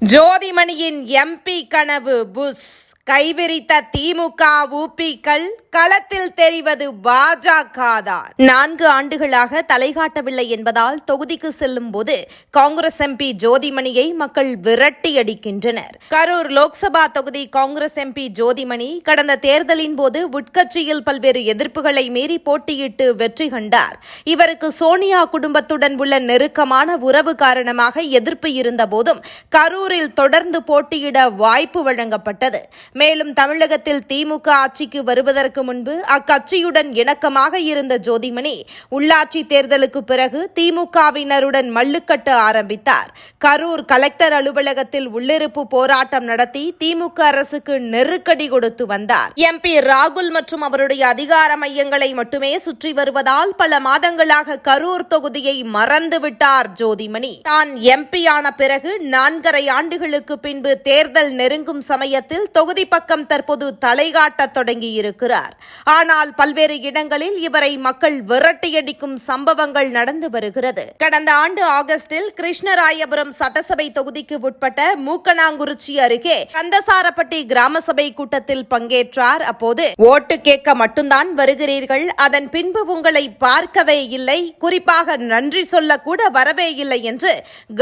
ஜோதிமணியின் MP கனவு push. கைவிரித்த திமுக ஊபிக்கள் களத்தில் தெரிவது பாஜக தான் நான்கு ஆண்டுகளாக தலைகாட்டவில்லை என்பதால் தொகுதிக்கு செல்லும் போது காங்கிரஸ் எம்பி ஜோதிமணியை மக்கள் விரட்டி அடிக்கின்றனர் கரூர் லோக்சபா தொகுதி காங்கிரஸ் எம்பி ஜோதிமணி கடந்த தேர்தலின் போது உட்கட்சியில் பல்வேறு எதிர்ப்புகளை மீறி போட்டியிட்டு வெற்றி கண்டார். இவருக்கு சோனியா குடும்பத்துடன் உள்ள நெருக்கமான உறவு காரணமாக எதிர்ப்பு இருந்த போதும் கரூரில் தொடர்ந்து போட்டியிட வாய்ப்பு வழங்கப்பட்டது. மேலும் தமிழகத்தில் திமுக ஆட்சிக்கு வருவதற்கு முன்பு அக்கட்சியுடன் இணக்கமாக இருந்த ஜோதிமணி உள்ளாட்சி தேர்தலுக்கு பிறகு திமுகவினருடன் மல்லுக்கட்டு ஆரம்பித்தார். கரூர் கலெக்டர் அலுவலகத்தில் உள்ளிருப்பு போராட்டம் நடத்தி திமுக அரசுக்கு நெருக்கடி கொடுத்து வந்தார். எம்பி ராகுல் மற்றும் அவருடைய அதிகார மையங்களை மட்டுமே சுற்றி வருவதால் பல மாதங்களாக கரூர் தொகுதியை மறந்துவிட்டார் ஜோதிமணி. தான் எம்பி ஆன பிறகு நான்கரை ஆண்டுகளுக்கு பின்பு தேர்தல் நெருங்கும் சமயத்தில் தொகுதி பக்கம் தற்போது தலைகாட்டத் தொடங்கியிருக்கிறார். ஆனால் பல்வேறு இடங்களில் இவரை மக்கள் விரட்டியடிக்கும் சம்பவங்கள் நடந்து வருகிறது. கடந்த ஆண்டு ஆகஸ்டில் கிருஷ்ணராயபுரம் சட்டசபை தொகுதிக்கு உட்பட்ட மூக்கனாங்குறிச்சி அருகே கந்தசாரப்பட்டி கிராம சபை கூட்டத்தில் பங்கேற்றார். அப்போது ஓட்டு கேட்க மட்டும்தான் வருகிறீர்கள். அதன் பின்பு உங்களை பார்க்கவே இல்லை. குறிப்பாக நன்றி சொல்ல கூட வரவே இல்லை என்று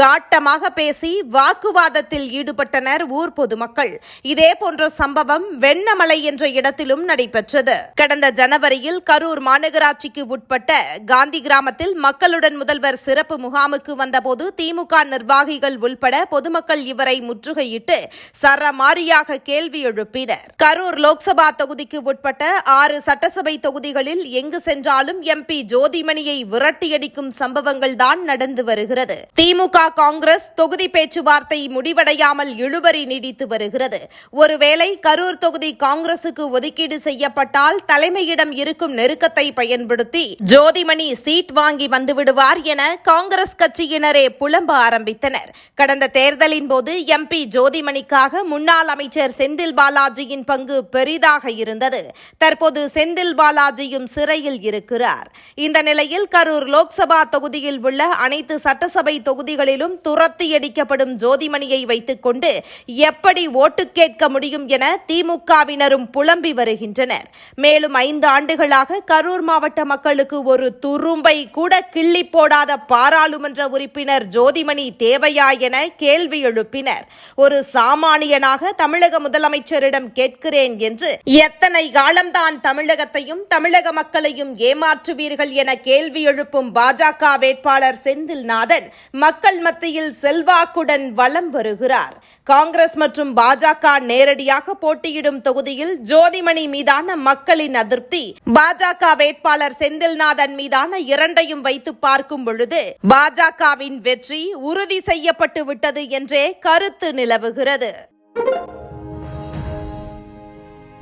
காட்டமாக பேசி வாக்குவாதத்தில் ஈடுபட்டனர் ஊர் பொதுமக்கள். இதே போன்ற சம்பவம் வெண்ணமலை என்ற இடத்திலும் நடைபெற்றது. கடந்த ஜனவரியில் கரூர் மாநகராட்சிக்கு உட்பட்ட காந்தி கிராமத்தில் மக்களுடன் முதல்வர் சிறப்பு முகாமுக்கு வந்தபோது திமுக நிர்வாகிகள் உள்பட பொதுமக்கள் இவரை முற்றுகையிட்டு சரமாரியாக கேள்வி எழுப்பினர். கரூர் லோக்சபா தொகுதிக்கு உட்பட்ட ஆறு சட்டசபை தொகுதிகளில் எங்கு சென்றாலும் எம்பி ஜோதிமணியை விரட்டியடிக்கும் சம்பவங்கள் தான் நடந்து வருகிறது. திமுக காங்கிரஸ் தொகுதி பேச்சுவார்த்தை முடிவடையாமல் இழுபறி நீடித்து வருகிறது. ஒருவேளை கரூர் தொகுதி காங்கிரசுக்கு ஒதுக்கீடு செய்யப்பட்டால் தலைமையிடம் இருக்கும் நெருக்கத்தை பயன்படுத்தி ஜோதிமணி சீட் வாங்கி வந்துவிடுவார் என காங்கிரஸ் கட்சியினரே புலம்ப ஆரம்பித்தனர். கடந்த தேர்தலின் போது எம்பி ஜோதிமணிக்காக முன்னாள் அமைச்சர் செந்தில் பாலாஜியின் பங்கு பெரிதாக இருந்தது. தற்போது செந்தில் பாலாஜியும் சிறையில் இருக்கிறார். இந்த நிலையில் கரூர் லோக்சபா தொகுதியில் உள்ள அனைத்து சட்டசபை தொகுதிகளிலும் துரத்தி அடிக்கப்படும் ஜோதிமணியை வைத்துக் கொண்டு எப்படி ஓட்டு கேட்க முடியும் என திமுகவினரும் புலம்பி வருகின்றனர். மேலும் ஐந்து ஆண்டுகளாக கரூர் மாவட்ட மக்களுக்கு ஒரு துரும்பை கூட கிள்ளி போடாத பாராளுமன்ற உறுப்பினர் ஜோதிமணி தேவையா என கேள்வி எழுப்பினர். ஒரு சாமானியனாக தமிழக முதலமைச்சரிடம் கேட்கிறேன் என்று எத்தனை காலம்தான் தமிழகத்தையும் தமிழக மக்களையும் ஏமாற்றுவீர்கள் என கேள்வி எழுப்பும் பாஜக வேட்பாளர் செந்தில்நாதன் மக்கள் மத்தியில் செல்வாக்குடன் வலம் வருகிறார். காங்கிரஸ் மற்றும் பாஜக நேரடியாக போட்டியிடும் தொகுதியில் ஜோதிமணி மீதான மக்களின் அதிருப்தி. பாஜக வேட்பாளர் செந்தில்நாதன் மீதான இரண்டையும் வைத்து பார்க்கும் பொழுது பாஜகவின் வெற்றி உறுதி செய்யப்பட்டு விட்டது என்றே கருத்து நிலவுகிறது.